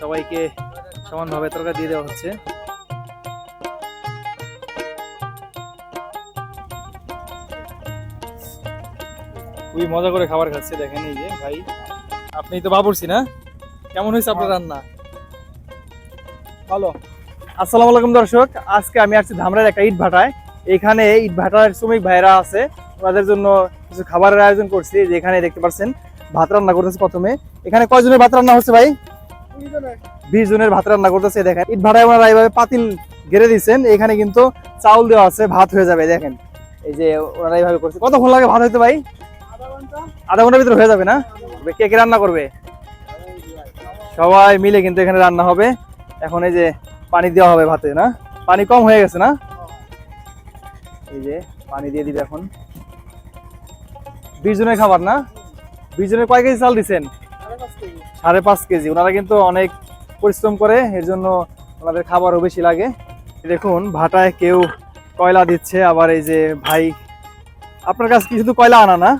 সবাইকে সমানভাবে তরকারি দিয়ে দেওয়া হচ্ছে। খুবই মজা করে খাবার খাচ্ছে দেখেন এই যে ভাই। আপনি তো বাবুরছি না কেমন হয়েছে আপনার রান্না? ভালো। আসসালামু আলাইকুম দর্শক আজকে আমি আসছি ধামরার একটা ইট ভাটায়। এখানে ইট ভাটার শ্রমিক ভাইরা আছে ওনাদের জন্য কিছু খাবারের আয়োজন করছি। যেখানে দেখতে পাচ্ছেন ভাত রান্না করতেছে প্রথমে। এখানে কয়জনের ভাত রান্না হচ্ছে ভাই? বিশ জনের ভাত রান্না করতেছে দেখেন। ইট ওনারা এইভাবে পাতিল গেড়ে দিচ্ছেন এখানে কিন্তু চাউল দেওয়া আছে, ভাত হয়ে যাবে, দেখেন। এই যে ওনারা এইভাবে করছে। কতক্ষণ লাগে ভাত হইতে ভাই? আধা ঘণ্টার ভিতরে হয়ে যাবে না? কে কে রান্না করবে? সবাই মিলে কিন্তু এখানে রান্না হবে। এখন এই যে পানি দেওয়া হবে ভাতে, না? পানি কম হয়ে গেছে, না? এই যে পানি দিয়ে দিবে এখন। বিশ জনের খাবার, না? বিশ জনের কয় কেজি চাল দিচ্ছেন সাড়ে পাঁচ কেজি। ওনারা কিন্তু অনেক পরিশ্রম করে এর জন্য ওনাদের খাবারও বেশি লাগে। দেখুন, ভাটায় কেউ কয়লা দিচ্ছে, আবার এই যে ভাই, আপনার কাছে কি শুধু কয়লা আনা না?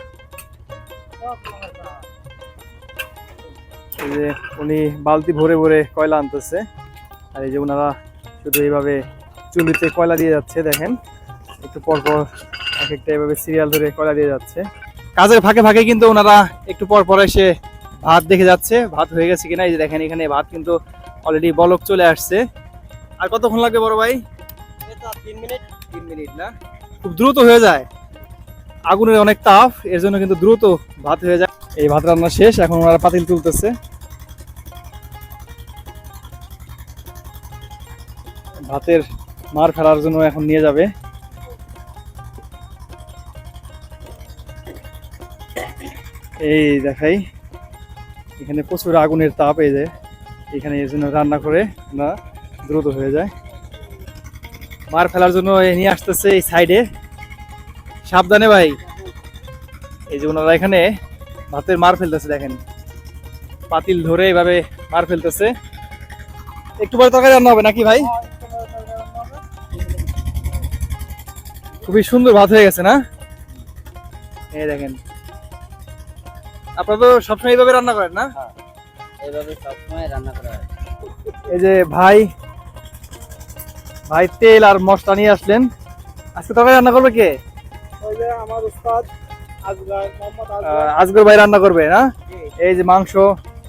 এই যে উনি বালতি ভরে ভরে কয়লা আনতেছে, আর এই যে ওনারা শুধু এইভাবে চুলিতে কয়লা দিয়ে যাচ্ছে, দেখেন। একটু পর পর এক একটা এভাবে সিরিয়াল ধরে কয়লা দিয়ে যাচ্ছে। কাজের ফাঁকে ফাঁকে কিন্তু ওনারা একটু পর পর এসে ভাত দেখে যাচ্ছে ভাত হয়ে গেছে কিনা এই যে দেখেন এখানে ভাত কিন্তু অলরেডি বলক চলে আসছে। আর কতক্ষণ লাগবে বড় ভাই? তিন মিনিট। তিন মিনিট না? খুব দ্রুত হয়ে যায়। আগুনের অনেক তাপ এর জন্য কিন্তু দ্রুত ভাত হয়ে যায়। এই ভাত রান্না শেষ এখন ওনারা পাতিল তুলতেছে। ভাতের মার ফেলার জন্য এখন নিয়ে যাবে। এই দেখাই। এখানে প্রচুর আগুনের তাপ এই যে, এখানে এর জন্য রান্না করে না দ্রুত হয়ে যায়। মার ফেলার জন্য নিয়ে আসতেছে এই সাইডে। সাবধানে ভাই। এই যে ওনারা এখানে ভাতের মার ফেলতেছে, দেখেন। পাতিল ধরে এভাবে মার ফেলতেছে। একটু পরে তরকারি রান্না হবে নাকি ভাই? খুবই সুন্দর ভাত হয়ে গেছে না? এই দেখেন। আপনারা তো সবসময় এইভাবে রান্না করেন না? এইভাবে সবসময় রান্না করা হয়। এই যে ভাই ভাই তেল আর মশলা নিয়ে আসলেন। আজকে তরকারি রান্না করবে কে? ওই যে আমার উস্তাদ আজগার মোহাম্মদ আহ, আজগর ভাই রান্না করবে না? এই যে মাংস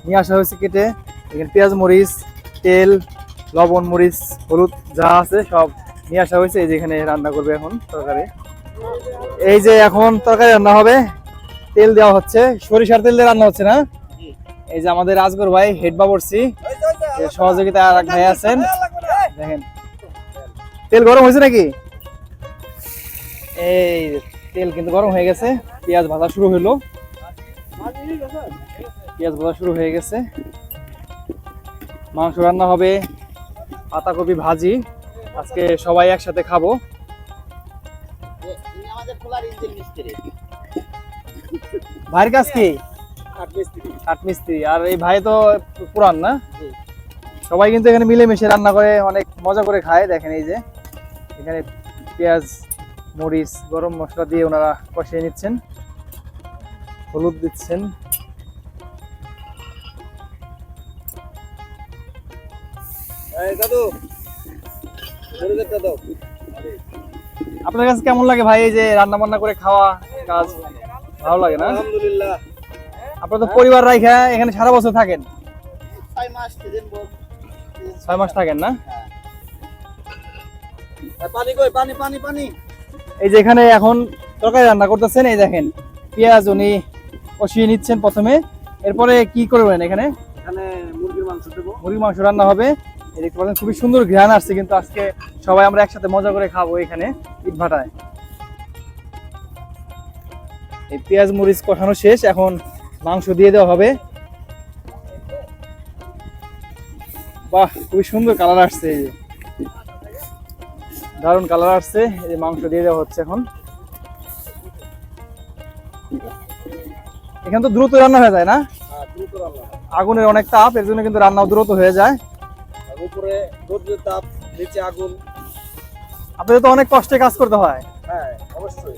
নিয়ে আসা হয়েছে কেটে। এখানে পেঁয়াজ মরিচ তেল লবণ মরিচ হলুদ যা আছে সব নিয়ে আসা হয়েছে। এই যে এখানে রান্না করবে এখন তরকারি। এই যে এখন তরকারি রান্না হবে। তেল দেওয়া হচ্ছে। সরিষার তেল দিয়ে রান্না হচ্ছে না? এই যে আমাদের আজগর ভাই হেড বাবরসি আর এক ভাই আছেন। দেখেন। তেল গরম হয়েছে নাকি? এই তেল কিন্তু গরম হয়ে গেছে। পেঁয়াজ ভাজা শুরু হলো। পেঁয়াজ ভাজা শুরু হয়ে গেছে। মাংস রান্না হবে। পাতাকপি ভাজি। আজকে সবাই একসাথে খাব। আমাদের খোলার ইঞ্জিন মিস্ত্রি। ভাইয়ের কাজ কি? মিস্ত্রি। আর এই ভাই তো পুরান না? সবাই কিন্তু এখানে মিলেমিশে রান্না করে অনেক মজা করে খায়। দেখেন এই যে এখানে পেঁয়াজ মরিচ গরম মশলা দিয়ে ওনারা কষিয়ে নিচ্ছেন। হলুদ দিচ্ছেন। আপনার কাছে কেমন লাগে ভাই এই যে রান্না বান্না করে খাওয়া কাজ? ভালো লাগে না? আলহামদুলিল্লাহ। আপনার তো পরিবার রাখা এখানে সারা বছর থাকেন। ছয় মাস ছয় মাস থাকেন না? পানি কই? পানি পানি পানি। এই যে এখানে এখন তরকারি রান্না করতেছেন এই দেখেন পেঁয়াজ উনি কষিয়ে নিচ্ছেন প্রথমে। এরপরে কি করবেন এখানে? এখানে মুরগির মাংস দেবো। মুরগির মাংস রান্না হবে। দেখতে পাচ্ছেন খুবই সুন্দর ঘ্রাণ আসছে কিন্তু আজকে সবাই আমরা একসাথে মজা করে খাব এখানে ইট ভাটায় এই পেঁয়াজ মরিচ কষানো শেষ এখন মাংস দিয়ে দেওয়া হবে। বাহ খুবই সুন্দর কালার আসছে এই যে। দারুণ কালার আসছে এই যে মাংস দিয়ে দেওয়া হচ্ছে এখন। এখানে তো দ্রুত রান্না হয়ে যায় না? হ্যাঁ আগুনের অনেক তাপ এর জন্য কিন্তু রান্নাও দ্রুত হয়ে যায়। উপরে রোদ্রের তাপ নিচে আগুন। আপনাদের তো অনেক কষ্টে কাজ করতে হয়। হ্যাঁ অবশ্যই।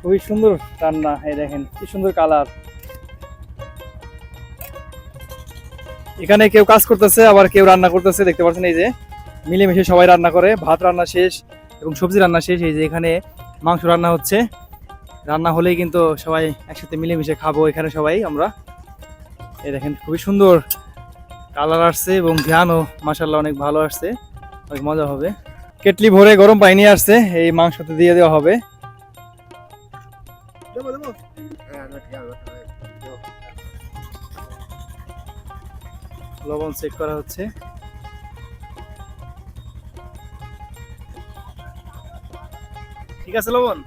খুবই সুন্দর রান্না, এই দেখেন, কি সুন্দর কালার। এখানে কেউ কাজ করতেছে, আবার কেউ রান্না করতেছে, দেখতে পাচ্ছেন এই যে, মিলেমিশে সবাই রান্না করে, ভাত রান্না শেষ এবং সবজি রান্না শেষ, এই যে এখানে মাংস রান্না হচ্ছে। রান্না হলেই কিন্তু সবাই একসাথে মিলেমিশে খাব এখানে সবাই, আমরা। এই দেখেন, খুবই সুন্দর কালার আসছে এবং ঘ্রানও মাসাল্লাহ অনেক ভালো আসছে। অনেক মজা হবে। কেটলি ভরে গরম পানি আসছে, এই মাংসতে দিয়ে দেওয়া হবে। লবণ চেক করা হচ্ছে। ঠিক আছে লবণ?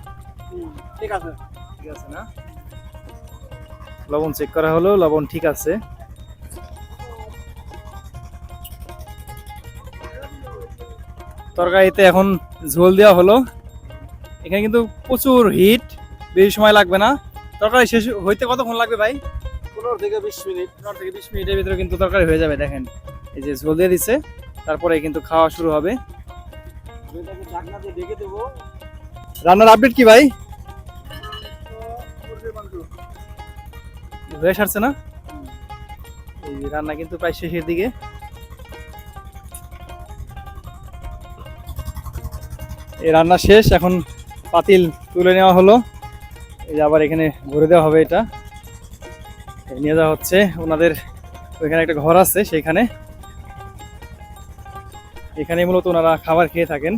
ঠিক আছে। ঠিক আছে না? লবণ চেক করা হলো লবণ ঠিক আছে। তরকারিতে এখন ঝোল দেওয়া হলো। এখানে কিন্তু প্রচুর হিট বেশি সময় লাগবে না। তরকারি শেষ হইতে কতক্ষণ লাগবে ভাই? পনেরো থেকে বিশ মিনিট। পনেরো থেকে বিশ মিনিটের ভিতরে কিন্তু তরকারি হয়ে যাবে দেখেন। এই যে ঝোল দিয়ে দিচ্ছে তারপরে কিন্তু খাওয়া শুরু হবে। রান্নার আপডেট কি ভাই? হয়ে সারছে না? এই রান্না কিন্তু প্রায় শেষের দিকে। এই রান্না শেষ এখন পাতিল তুলে নেওয়া হলো। এই যে আবার এখানে ভরে দেওয়া হবে এটা। নিয়ে যাওয়া হচ্ছে। ওনাদের ওইখানে একটা ঘর আছে সেইখানে। এখানে মূলত ওনারা খাবার খেয়ে থাকেন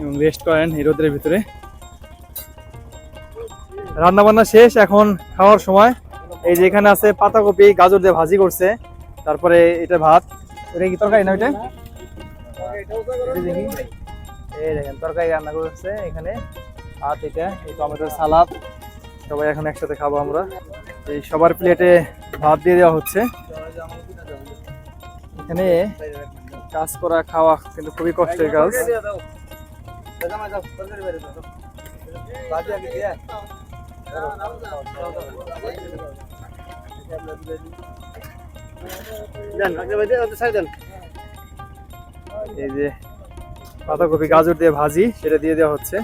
এবং রেস্ট করেন এই রোদের ভিতরে। রান্না বান্না শেষ, এখন খাওয়ার সময়। এই যে এখানে আছে পাতাকপি, গাজর দিয়ে ভাজি করছে। তারপরে এটা ভাত। এটা কি তরকারি না ওইটা? এই দেখেন, তরকারি রান্না করছে এখানে। আর এটা, এই টমেটোর সালাদ। সবাই এখন একসাথে খাব আমরা। এই সবার প্লেটে ভাত দিয়ে দেওয়া হচ্ছে। এখানে কাজ করা, খাওয়া কিন্তু খুবই কষ্টের কাজ। এই যে পাতাকপি গাজর দিয়ে ভাজি, সেটা দিয়ে দেওয়া হচ্ছে।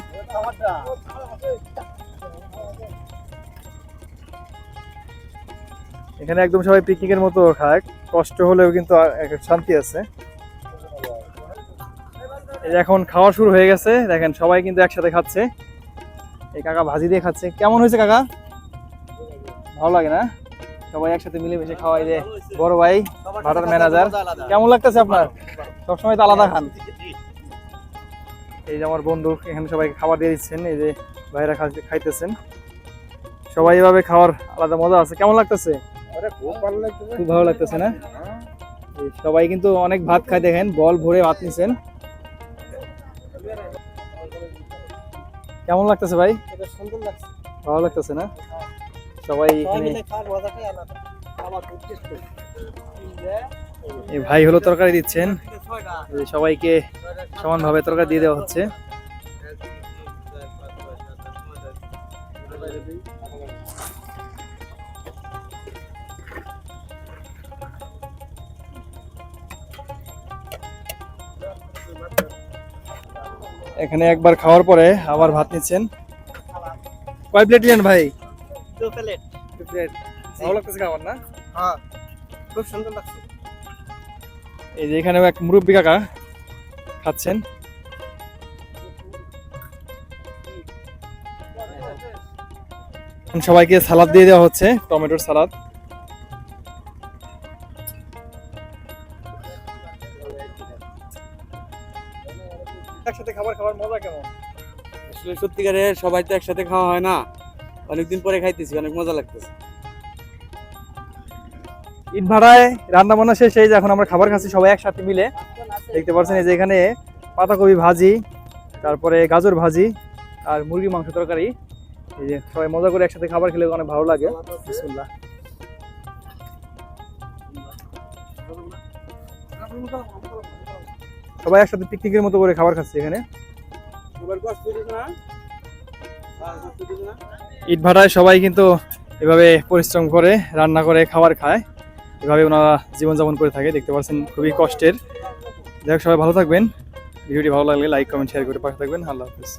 এখানে একদম সবাই পিকনিকের মতো খায়। কষ্ট হলেও কিন্তু শান্তি আছে। এখন খাওয়া শুরু হয়ে গেছে। দেখেন, সবাই কিন্তু একসাথে খাচ্ছে। এই কাকা ভাজি দিয়ে খাচ্ছে। কেমন হয়েছে কাকা? ভালো লাগে না? সবাই একসাথে মিলেমিশে খাওয়াই যে বড় ভাই, ভাটার ম্যানেজার কেমন লাগতেছে আপনার? সবসময় তো আলাদা খান। এই যে আমার বন্ধু, এখানে সবাইকে খাবার দিয়ে দিচ্ছেন। এই যে ভাইরা খাইতেছেন। সবাই এভাবে খাওয়ার আলাদা মজা আছে। কেমন লাগতেছে? খুব ভালো লাগতেছে না? সবাই কিন্তু অনেক ভাত খায় দেখেন বল ভরে ভাত নিছেন। কেমন লাগতেছে ভাই? ভালো লাগতেছে না? সবাই এখানে ভাই হলো তরকারি দিচ্ছেন। সবাইকে সমানভাবে তরকারি দিয়ে দেওয়া হচ্ছে। এখানে একবার খাওয়ার পরে আবার ভাত নিচ্ছেন। কয় প্লেট নিলেন ভাই? দু প্লেট দু প্লেট ভালো লাগতেছে খাবার না? হ্যাঁ খুব সুন্দর লাগছে। এই যে এখানেও এক মুরব্বী কাকা খাচ্ছেন। সবাইকে সালাদ দিয়ে দেওয়া হচ্ছে টমেটোর সালাদ। আসলে সত্যিকারে সবাই তো একসাথে খাওয়া হয় না। অনেকদিন পরে খাইতেছি, অনেক মজা লাগতেছে। ইট ভাড়ায় রান্না বান্না শেষ, এই যে এখন আমরা খাবার খাচ্ছি, সবাই একসাথে মিলে। দেখতে পাচ্ছেন এই যে এখানে পাতাকপি ভাজি, তারপরে গাজর ভাজি, আর মুরগি মাংস তরকারি। এই যে সবাই মজা করে একসাথে খাবার খেলে অনেক ভালো লাগে। বিসমিল্লাহ। সবাই একসাথে পিকনিকের মতো করে খাবার খাচ্ছে এখানে। ইট ভাটায় সবাই কিন্তু এভাবে পরিশ্রম করে, রান্না করে, খাবার খায়। এভাবে ওনারা জীবনযাপন করে থাকে, দেখতে পাচ্ছেন খুবই কষ্টের। যাই হোক, সবাই ভালো থাকবেন। ভিডিওটি ভালো লাগলে লাইক কমেন্ট শেয়ার করে পাশে থাকবেন। আল্লাহ হাফিজ।